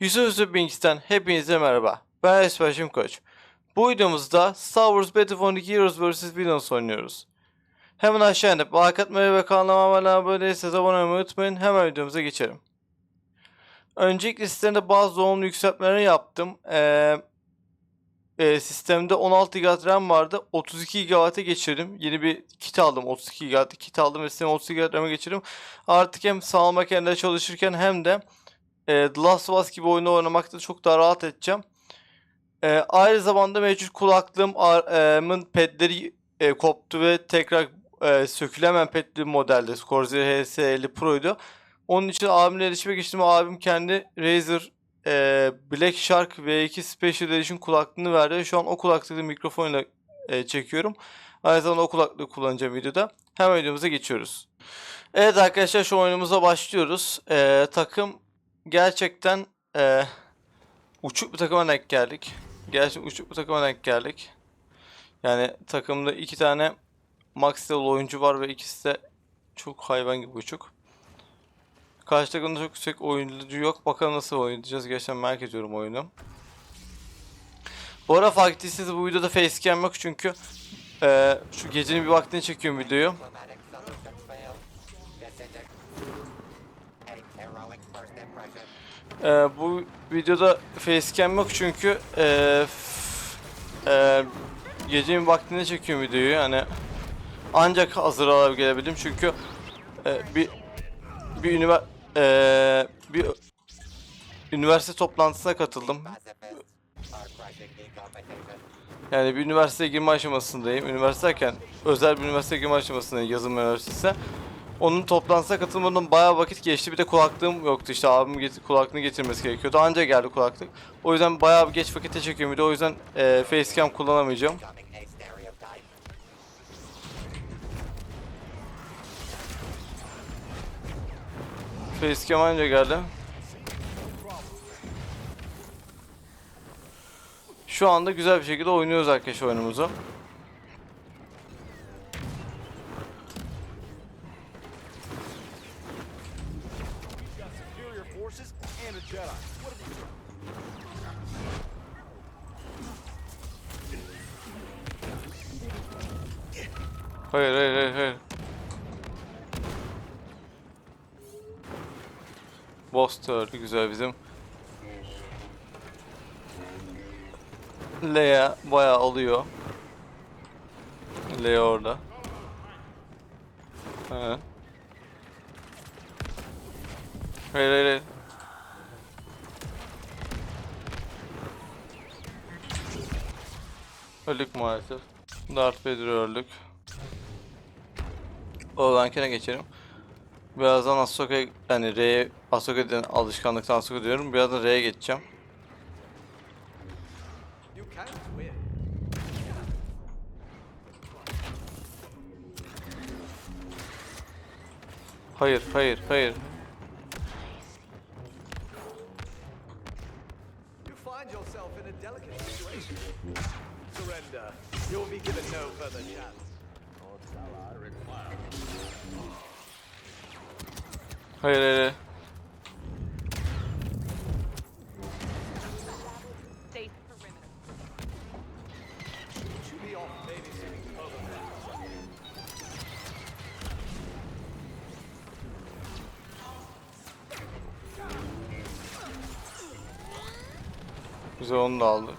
Yusuf Yusuf Binks'ten hepinize merhaba. Ben Esbaşım Koç. Bu videomuzda Star Wars Battlefront 2 Heroes vs. Villains oynuyoruz. Hemen aşağı inip like atmayı ve kanalıma abone değilseniz abone olmayı unutmayın. Hemen videomuza geçelim. Öncelikle sistemde bazı doğumlu yükseltmeleri yaptım. Ee, e, sistemde 16 GB RAM vardı. 32 GB'a geçirdim. Yeni bir kit aldım. 32 GB kit aldım ve sistemi 32 GB RAM'e geçirdim. Artık hem sanal makinede çalışırken hem de e, The Last of Us gibi oyunu oynamakta çok daha rahat edeceğim. E, aynı zamanda mevcut kulaklığımın pedleri e, koptu ve tekrar e, sökülemeyen pedli modelde Corsair HS50 Pro'ydu. Onun için abimle iletişime geçtim. Abim kendi Razer e, Black Shark V2 Special Edition kulaklığını verdi. Şu an o kulaklıkla mikrofonla e, çekiyorum. Aynı zamanda o kulaklığı kullanacağım videoda. Hemen videomuza geçiyoruz. Evet arkadaşlar şu oyunumuza başlıyoruz. E, takım gerçekten e, uçuk bir takıma denk geldik. Gerçekten uçuk bir takıma denk geldik. Yani takımda iki tane max level oyuncu var ve ikisi de çok hayvan gibi uçuk. Karşı takımda çok yüksek oyuncu yok. Bakalım nasıl oynayacağız. Gerçekten merak ediyorum oyunu. Bu arada fark ettiyseniz bu videoda facecam yok çünkü e, şu gecenin bir vaktini çekiyorum videoyu. Ee, bu videoda facecam yok çünkü f- ee, gecenin vaktinde çekiyorum videoyu yani ancak hazır alabildim çünkü ee, bir bir ünivers ee, bir üniversite toplantısına katıldım. Yani bir üniversiteye girme aşamasındayım. Üniversite derken özel bir üniversiteye girme aşamasındayım yazılım üniversitesi. Onun toplantısına katılmadan bayağı vakit geçti. Bir de kulaklığım yoktu işte abim get- kulaklığını getirmesi gerekiyordu. Anca geldi kulaklık. O yüzden bayağı geç vakite çekiyorum de o yüzden e, facecam kullanamayacağım. Facecam anca geldi. Şu anda güzel bir şekilde oynuyoruz arkadaşlar oyunumuzu. Hayır hayır hayır hayır. Boss güzel bizim. Leia bayağı alıyor. Leia orada. He. Hayır hayır hayır. Öldük maalesef. Darth Vader öldük. Oradan geçelim. Birazdan Ahsoka yani R'ye Ahsoka'dan alışkanlıktan Ahsoka diyorum. Birazdan R'ye geçeceğim. Hayır, hayır, hayır. Surrender. Be given no further chance. Hayır, hayır, Güzel onu da aldı.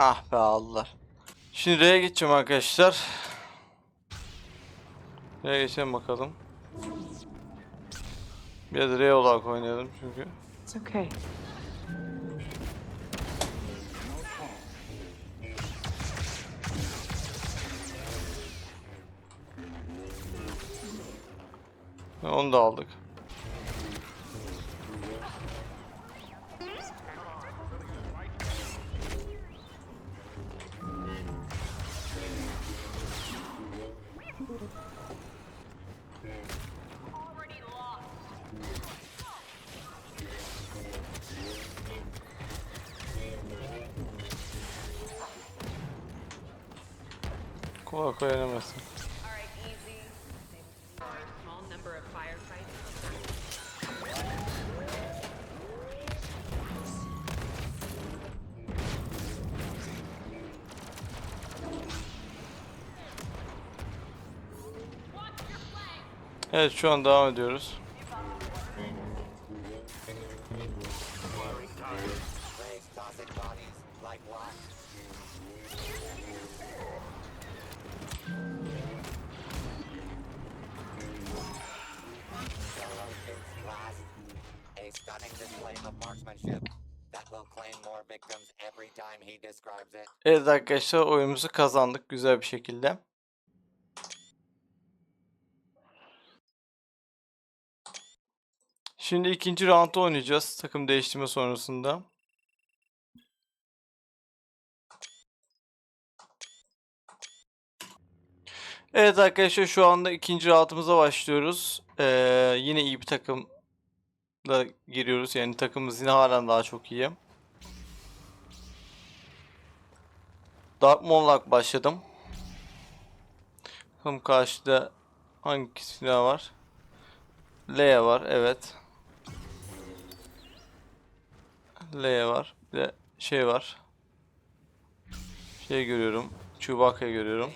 Ah be aldılar. Şimdi R'ye geçeceğim arkadaşlar. R'ye geçelim bakalım. Biraz R olarak oynayalım çünkü. It's okay. Onu da aldık. Number of firefights. Evet şu an devam ediyoruz. Evet arkadaşlar oyunumuzu kazandık güzel bir şekilde. Şimdi ikinci round'u oynayacağız takım değiştirme sonrasında. Evet arkadaşlar şu anda ikinci round'umuza başlıyoruz. Ee, yine iyi bir takımla giriyoruz. Yani takımımız yine halen daha çok iyi. Dark Monarch başladım. Bakalım karşıda hangi silah var? Leia var, evet. Leia var. Bir de şey var. Şey görüyorum. Chewbacca'yı görüyorum.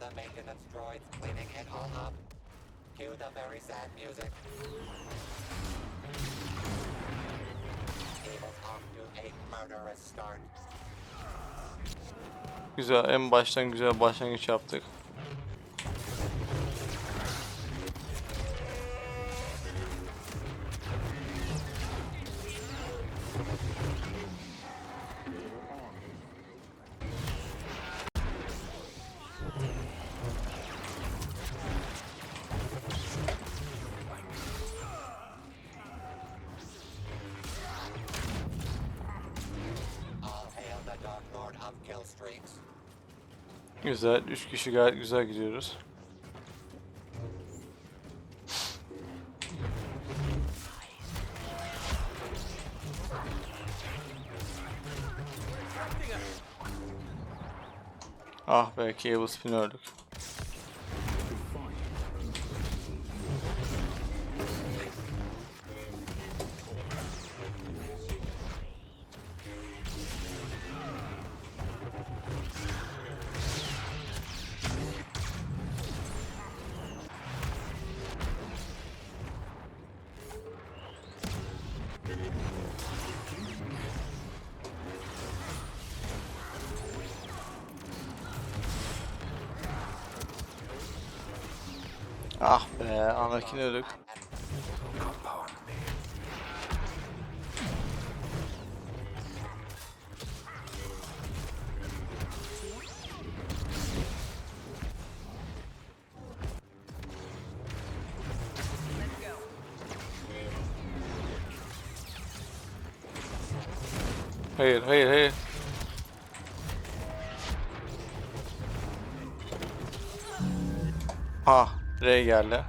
The maintenance droids cleaning it all up. Cue the very sad music. Güzel, en baştan güzel başlangıç yaptık. Güzel, 3 kişi gayet güzel gidiyoruz. Ah be, cable spin öldük. Ah be, Anakin öldük. Hayır, hayır, hayır. Ah, Rey geldi.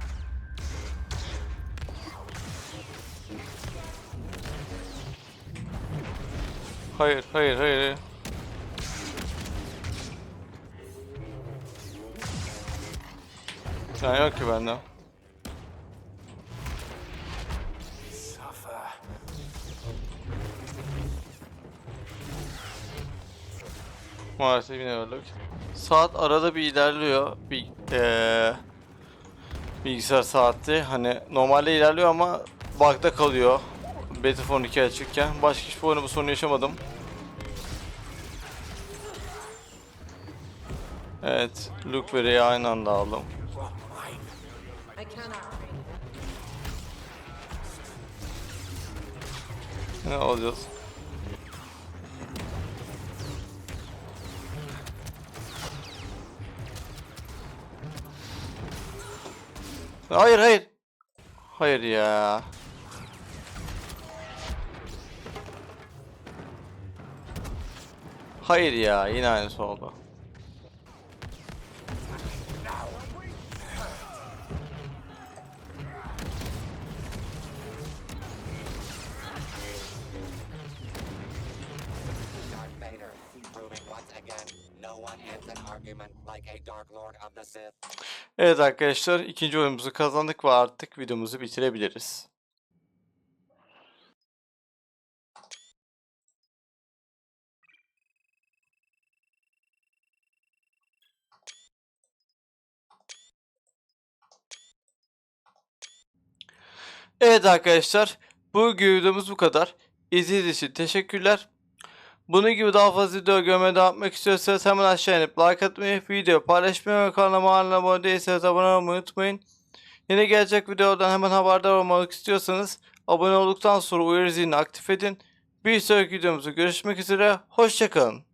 Hayır, hayır, hayır. Sen yok ki bende. Maalesef yine öldük. Saat arada bir ilerliyor. Bir eee bilgisayar saati hani normalde ilerliyor ama bug'da kalıyor. Battlefront 2 açıkken. Başka hiçbir oyunda bu sorunu yaşamadım. Evet, Luke ve Rey'i aynı anda aldım. Ne alacağız? Hayır hayır. Hayır ya. Hayır ya yine aynısı oldu. Evet arkadaşlar ikinci oyunumuzu kazandık ve artık videomuzu bitirebiliriz. Evet arkadaşlar bu videomuz bu kadar. İzlediğiniz için teşekkürler. Bunun gibi daha fazla video görmeye devam etmek istiyorsanız hemen aşağı inip like atmayı, video paylaşmayı ve kanalıma hala abone değilseniz abone olmayı unutmayın. Yeni gelecek videodan hemen haberdar olmak istiyorsanız abone olduktan sonra uyarı zilini aktif edin. Bir sonraki videomuzda görüşmek üzere, hoşçakalın.